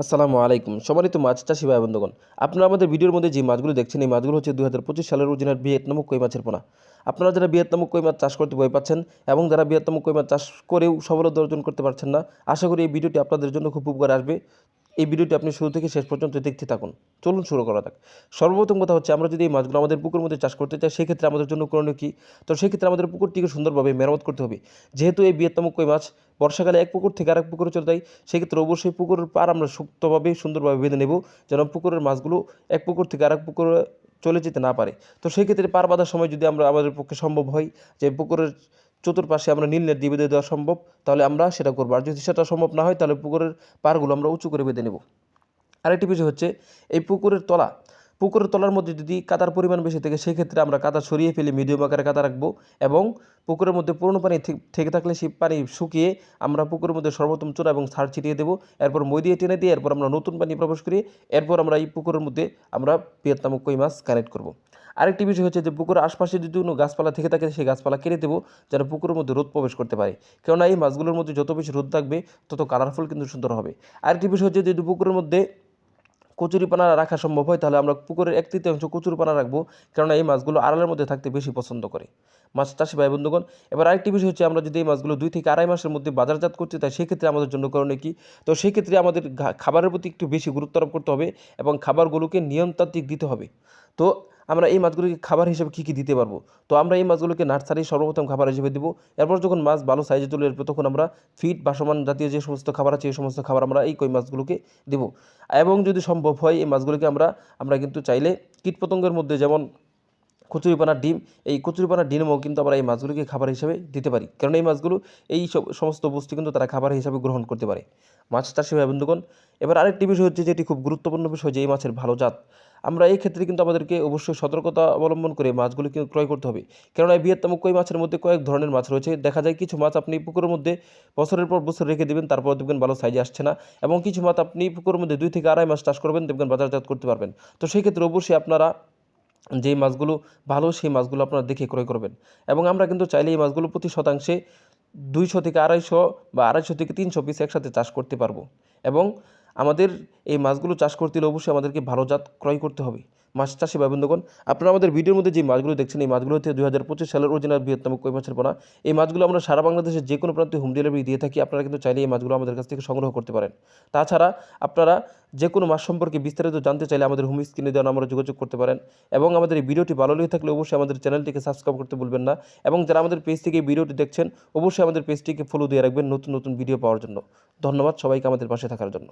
আসসালামু আলাইকুম। সবারই তো মাছ চাষি ভাই বন্ধুগণ, আপনারা আমাদের ভিডিওর মধ্যে যে মাছগুলো দেখছেন, এই মাছগুলো হচ্ছে দু হাজার পঁচিশ সালের ওজনের ভিয়েতনামক কই মাছের পোনা। আপনারা যারা ভিয়েতনামক কই মাছ চাষ করতে ভয় পাচ্ছেন এবং যারা ভিয়েতনামক কই মাছ চাষ করেও সফলতা অর্জন করতে পারছেন না, আশা করি এই ভিডিওটি আপনাদের জন্য খুব উপকার আসবে। এই ভিডিওটি আপনি শুরু থেকে শেষ পর্যন্ত দেখতে থাকুন। চলুন শুরু করা যাক। সর্বপ্রথম কথা হচ্ছে, আমরা যদি এই মাছগুলো আমাদের পুকুরের মধ্যে চাষ করতে চাই, সেক্ষেত্রে আমাদের জন্য করণীয় কী? তো সেক্ষেত্রে আমাদের পুকুরটিকে সুন্দরভাবে মেরামত করতে হবে। যেহেতু এই ভিয়েতনামক কই মাছ, বর্ষাকালে এক পুকুর থেকে আরেক পুকুরে চলে যায়, সেক্ষেত্রে অবশ্যই পুকুরের পার আমরা সুপ্তভাবে সুন্দরভাবে বেঁধে নেব, যেন পুকুরের মাছগুলো এক পুকুর থেকে আরেক পুকুরে চলে যেতে না পারে। তো সেক্ষেত্রে পার বাঁধার সময় যদি আমরা আমাদের পক্ষে সম্ভব হয়, যে পুকুরের চতুর্পাশে আমরা নীল নেট দিয়ে বেঁধে দেওয়া সম্ভব, তাহলে আমরা সেটা করব। আর যদি সেটা সম্ভব না হয়, তাহলে পুকুরের পারগুলো আমরা উঁচু করে বেঁধে নেব। আরেকটি বিষয় হচ্ছে, এই পুকুরের তলা, পুকুরের তলার মধ্যে যদি কাদার পরিমাণ বেশি থাকে, সেক্ষেত্রে আমরা কাদা সরিয়ে ফেলে মিডিয়াম আকারে কাদা রাখব এবং পুকুরের মধ্যে পুরনো পানি থেকে থাকলে সেই পানি শুকিয়ে আমরা পুকুরের মধ্যে সর্বোত্তম চূড়া এবং সার ছিটিয়ে দেবো। এরপর মই দিয়ে টেনে দিয়ে এরপর আমরা নতুন পানি প্রবেশ করি এরপর আমরা এই পুকুরের মধ্যে আমরা ভিয়েতনামক কই মাছ কানেক্ট করব। আরেকটি বিষয় হচ্ছে যে পুকুরের আশপাশে যদি কোনো গাছপালা থেকে থাকে, সেই গাছপালা কেটে দেবো যেন পুকুরের মধ্যে রোদ প্রবেশ করতে পারে। কেননা এই মাছগুলোর মধ্যে যত বেশি রোদ থাকবে, তত কালারফুল কিন্তু সুন্দর হবে। আরেকটি বিষয় হচ্ছে যদি পুকুরের মধ্যে কচুরিপানা রাখা সম্ভব হয়, তাহলে আমরা পুকুরের এক তৃতীয়াংশ কচুরিপানা রাখব, কেননা এই মাছগুলো আড়ালের মধ্যে থাকতে বেশি পছন্দ করে। মাছ চাষি ভাই, বন্ধুগণ, এবার আরেকটি বিষয় হচ্ছে আমরা যদি এই মাছগুলো দুই থেকে আড়াই মাসের মধ্যে বাজারজাত করতে চাই, সেক্ষেত্রে আমাদের জন্য করণীয় কি? তো সেক্ষেত্রে আমাদের খাবারের প্রতি একটু বেশি গুরুত্ব আরোপ করতে হবে এবং খাবারগুলোকে নিয়মতান্ত্রিক দিতে হবে। তো আমরা এই মাছগুলোকে খাবার হিসেবে কী কী দিতে পারব? তো আমরা এই মাছগুলোকে নার্সারি সর্বপ্রথম খাবার হিসেবে দিব। এরপর যখন মাছ ভালো সাইজে চলে আসবে, তখন আমরা ফিট বাসমান জাতীয় যে সমস্ত খাবার আছে, এই সমস্ত খাবার আমরা এই কই মাছগুলোকে দেবো। এবং যদি সম্ভব হয়, এই মাছগুলোকে আমরা আমরা কিন্তু চাইলে কীটপতঙ্গের মধ্যে যেমন কচুরিপানার ডিম, এই কচুরিপানার ডিমও কিন্তু আমরা এই মাছগুলোকে খাবার হিসেবে দিতে পারি। কারণ এই মাছগুলো, এই সব সমস্ত বস্তু কিন্তু তারা খাবার হিসাবে গ্রহণ করতে পারে। মাছ চাষি ভাই বন্ধুগণ। এবার আরেকটি বিষয় হচ্ছে যেটি খুব গুরুত্বপূর্ণ বিষয় যে, এই মাছের ভালো জাত। আমরা এই ক্ষেত্রে কিন্তু আমাদেরকে অবশ্যই সতর্কতা অবলম্বন করে মাছগুলিকে ক্রয় করতে হবে। কেননা এই বৃহত্তম কই মাছের মধ্যে কয়েক ধরনের মাছ রয়েছে। দেখা যায় কিছু মাছ আপনি পুকুরের মধ্যে বছরের পর বছর রেখে দেবেন, তারপর দেখবেন ভালো সাইজে আসছে না। এবং কিছু মাছ আপনি পুকুরের মধ্যে দুই থেকে আড়াই মাস চাষ করবেন, দেখবেন বাজারজাত করতে পারবেন। তো সেই ক্ষেত্রে অবশ্যই আপনারা যেই মাছগুলো ভালো, সেই মাছগুলো আপনারা দেখে ক্রয় করবেন। এবং আমরা কিন্তু চাইলে এই মাছগুলো প্রতি শতাংশে দুইশো থেকে আড়াইশো বা আড়াইশো থেকে তিনশো পিস একসাথে চাষ করতে পারব। এবং আমাদের এই মাছগুলো চাষ করতে হলে অবশ্যই আমাদেরকে ভালো জাত ক্রয় করতে হবে। মাছ চাষি ভাই, বন্ধুগণ, আপনারা আমাদের ভিডিওর মধ্যে যে মাছগুলো দেখছেন, এই মাছগুলো হচ্ছে দুই হাজার পঁচিশ সালের অরিজিনাল বৃহত্তম কই মাছের পোনা। এই মাছগুলো আমরা সারা বাংলাদেশের যে কোনো প্রান্তে হোম ডেলিভারি দিয়ে থাকি, আপনারা কিন্তু চাইলে এই মাছগুলো আমাদের কাছ থেকে সংগ্রহ করতে পারেন। তাছাড়া আপনারা যে কোনো মাছ সম্পর্কে বিস্তারিত জানতে চাইলে আমাদের হোম স্ক্রিনে দেওয়া আমরা যোগাযোগ করতে পারেন এবং আমাদের এই ভিডিওটি ভালো লেগে থাকলে অবশ্যই আমাদের চ্যানেলটিকে সাবস্ক্রাইব করতে ভুলবেন না এবং যারা আমাদের পেজ থেকে এই ভিডিওটি দেখছেন, অবশ্যই আমাদের পেজটিকে ফলো দিয়ে রাখবেন নতুন নতুন ভিডিও পাওয়ার জন্য। ধন্যবাদ সবাইকে আমাদের পাশে থাকার জন্য।